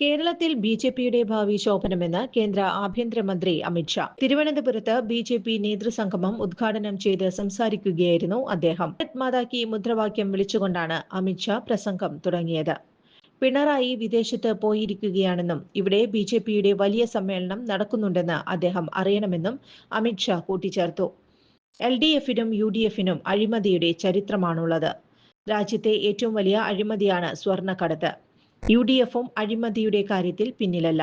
കേരളത്തിൽ B J പിയുടെ ഭാവി ശോഭനമെന്ന് കേന്ദ്ര ആഭ്യന്തരമന്ത്രി അമിത്ഷാ തിരുവനന്തപുരത്ത് ബി ജെ പി നേതൃസംഗമം ഉദ്ഘാടനം ചെയ്ത് സംസാരിക്കുകയായിരുന്നു അദ്ദേഹം. ഭാരത് മുദ്രാവാക്യം വിളിച്ചുകൊണ്ടാണ് അമിത്ഷാ പ്രസംഗം തുടങ്ങിയത്. പിണറായി വിദേശത്ത് പോയിരിക്കുകയാണെന്നും ഇവിടെ ബി ജെ പിയുടെ വലിയ സമ്മേളനം നടക്കുന്നുണ്ടെന്ന് അദ്ദേഹം അറിയണമെന്നും അമിത്ഷാ കൂട്ടിച്ചേർത്തു. എൽ ഡി എഫിനും യു ഡി എഫിനും അഴിമതിയുടെ ചരിത്രമാണുള്ളത്. രാജ്യത്തെ ഏറ്റവും വലിയ അഴിമതിയാണ് സ്വർണക്കടത്ത്. യു ഡി എഫും അഴിമതിയുടെ കാര്യത്തിൽ പിന്നിലല്ല.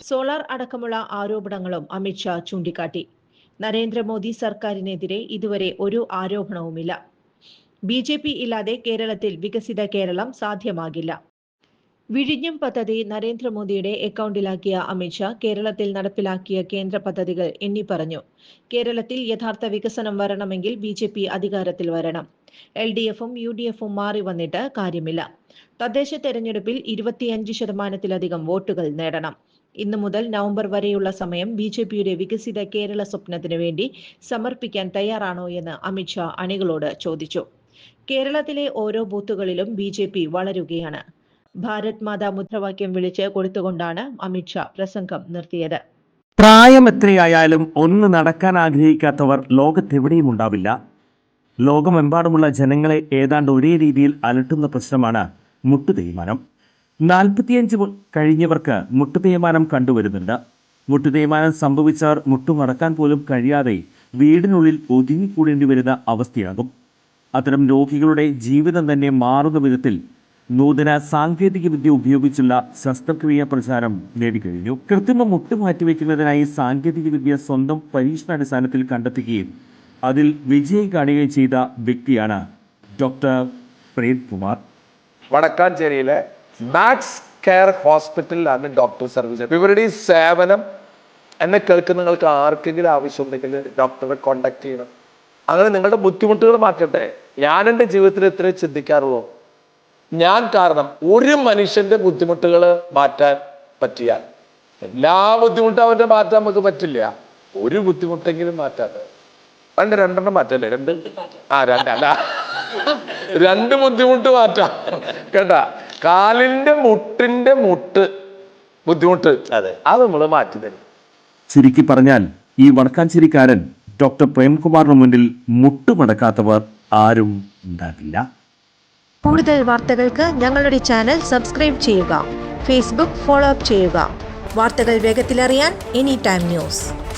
സോളാർ അടക്കമുള്ള ആരോപണങ്ങളും അമിത്ഷാ ചൂണ്ടിക്കാട്ടി. നരേന്ദ്രമോദി സർക്കാരിനെതിരെ ഇതുവരെ ഒരു ആരോപണവുമില്ല. ബി ജെ പി ഇല്ലാതെ കേരളത്തിൽ വികസിത കേരളം സാധ്യമാകില്ല. വിഴിഞ്ഞം പദ്ധതി നരേന്ദ്രമോദിയുടെ അക്കൗണ്ടിലാക്കിയ അമിത്ഷാ കേരളത്തിൽ നടപ്പിലാക്കിയ കേന്ദ്ര പദ്ധതികൾ എണ്ണി പറഞ്ഞു. കേരളത്തിൽ യഥാർത്ഥ വികസനം വരണമെങ്കിൽ ബി അധികാരത്തിൽ വരണം. എൽ ഡി എഫും യു ഡി എഫും മാറി വന്നിട്ട് കാര്യമില്ല. തദ്ദേശ തെരഞ്ഞെടുപ്പിൽ ഇരുപത്തിയഞ്ച് ശതമാനത്തിലധികം വോട്ടുകൾ നേടണം. ഇന്നു മുതൽ നവംബർ വരെയുള്ള സമയം ബി ജെ പിയുടെ വികസിത കേരള സ്വപ്നത്തിനു വേണ്ടി സമർപ്പിക്കാൻ തയ്യാറാണോ എന്ന് അമിത്ഷാ അണികളോട് ചോദിച്ചു. കേരളത്തിലെ ഓരോ ബൂത്തുകളിലും ബി ജെ പി വളരുകയാണ്. ഭാരത് മാതാ മുദ്രാവാക്യം വിളിച്ച് കൊടുത്തുകൊണ്ടാണ് അമിത്ഷാ പ്രസംഗം നിർത്തിയത്. പ്രായം എത്രയായാലും ഒന്ന് നടക്കാൻ ആഗ്രഹിക്കാത്തവർ ലോകത്തെവിടെയും ഉണ്ടാവില്ല. ലോകമെമ്പാടുമുള്ള ജനങ്ങളെ ഏതാണ്ട് ഒരേ രീതിയിൽ അലട്ടുന്ന പ്രശ്നമാണ് മുട്ടുതേയ്മാനം നാൽപ്പത്തിയഞ്ച് കഴിഞ്ഞവർക്ക് മുട്ടു തേയ്മാനം കണ്ടുവരുന്നുണ്ട്. മുട്ടു തേയ്മാനം സംഭവിച്ചവർ മുട്ടുമടക്കാൻ പോലും കഴിയാതെ വീടിനുള്ളിൽ ഒതുങ്ങിക്കൂടേണ്ടി വരുന്ന അവസ്ഥയാകും. അത്തരം രോഗികളുടെ ജീവിതം തന്നെ മാറുന്ന വിധത്തിൽ നൂതന സാങ്കേതിക വിദ്യ ഉപയോഗിച്ചുള്ള ശസ്ത്രക്രിയ പ്രചാരം നേടിക്കഴിഞ്ഞു. കൃത്രിമ മുട്ട് മാറ്റിവെക്കുന്നതിനായി സാങ്കേതിക വിദ്യ സ്വന്തം പരീക്ഷണാടിസ്ഥാനത്തിൽ കണ്ടെത്തുകയും അതിൽ വിജയം കാണുകയും ചെയ്ത വ്യക്തിയാണ് ഡോക്ടർ പ്രേം കുമാർ വടക്കാഞ്ചേരിയിലെ മാക്സ് കെയർ ഹോസ്പിറ്റലിലാണ് ഡോക്ടർ സർവീസ് ഇവരുടെ ഈ സേവനം എന്നെ കേൾക്കുന്ന നിങ്ങൾക്ക് ആർക്കെങ്കിലും ആവശ്യമുണ്ടെങ്കിൽ ഡോക്ടറെ കോണ്ടാക്ട് ചെയ്യണം. അങ്ങനെ നിങ്ങളുടെ ബുദ്ധിമുട്ടുകൾ മാറ്റട്ടെ. ഞാൻ എന്റെ ജീവിതത്തിൽ ഇത്രയും ചിന്തിക്കാറുള്ളൂ. ഞാൻ കാരണം ഒരു മനുഷ്യന്റെ ബുദ്ധിമുട്ടുകൾ മാറ്റാൻ പറ്റിയാൽ എല്ലാ ബുദ്ധിമുട്ടും അവന്റെ മാറ്റാൻ നമുക്ക് പറ്റില്ല. ഒരു ബുദ്ധിമുട്ടെങ്കിലും മാറ്റാതെ. പണ്ട് രണ്ടെണ്ണം മാറ്റല്ലേ? രണ്ട്? ആ രണ്ടല്ല രണ്ട് ബുദ്ധിമുട്ട് മാറ്റാം. കേട്ടാ? കാലിന്റെ മുട്ടിന്റെ മുട്ട് ബുദ്ധിമുട്ട്. അതെ. അത് നമ്മൾ മാറ്റി തരും. ചുരുക്കി പറഞ്ഞാൽ ഈ വടക്കാഞ്ചേരിക്കാരൻ ഡോക്ടർ പ്രേംകുമാറിന് മുന്നിൽ മുട്ടുമടക്കാത്തവർ ആരും ഉണ്ടാകില്ല. കൂടുതൽ വാർത്തകൾക്ക് ഞങ്ങളുടെ ചാനൽ സബ്സ്ക്രൈബ് ചെയ്യുക. ഫേസ്ബുക്ക് ഫോളോ അപ്പ് ചെയ്യുക. വാർത്തകൾ വേഗത്തിലറിയാൻ എനി ടൈം ന്യൂസ്.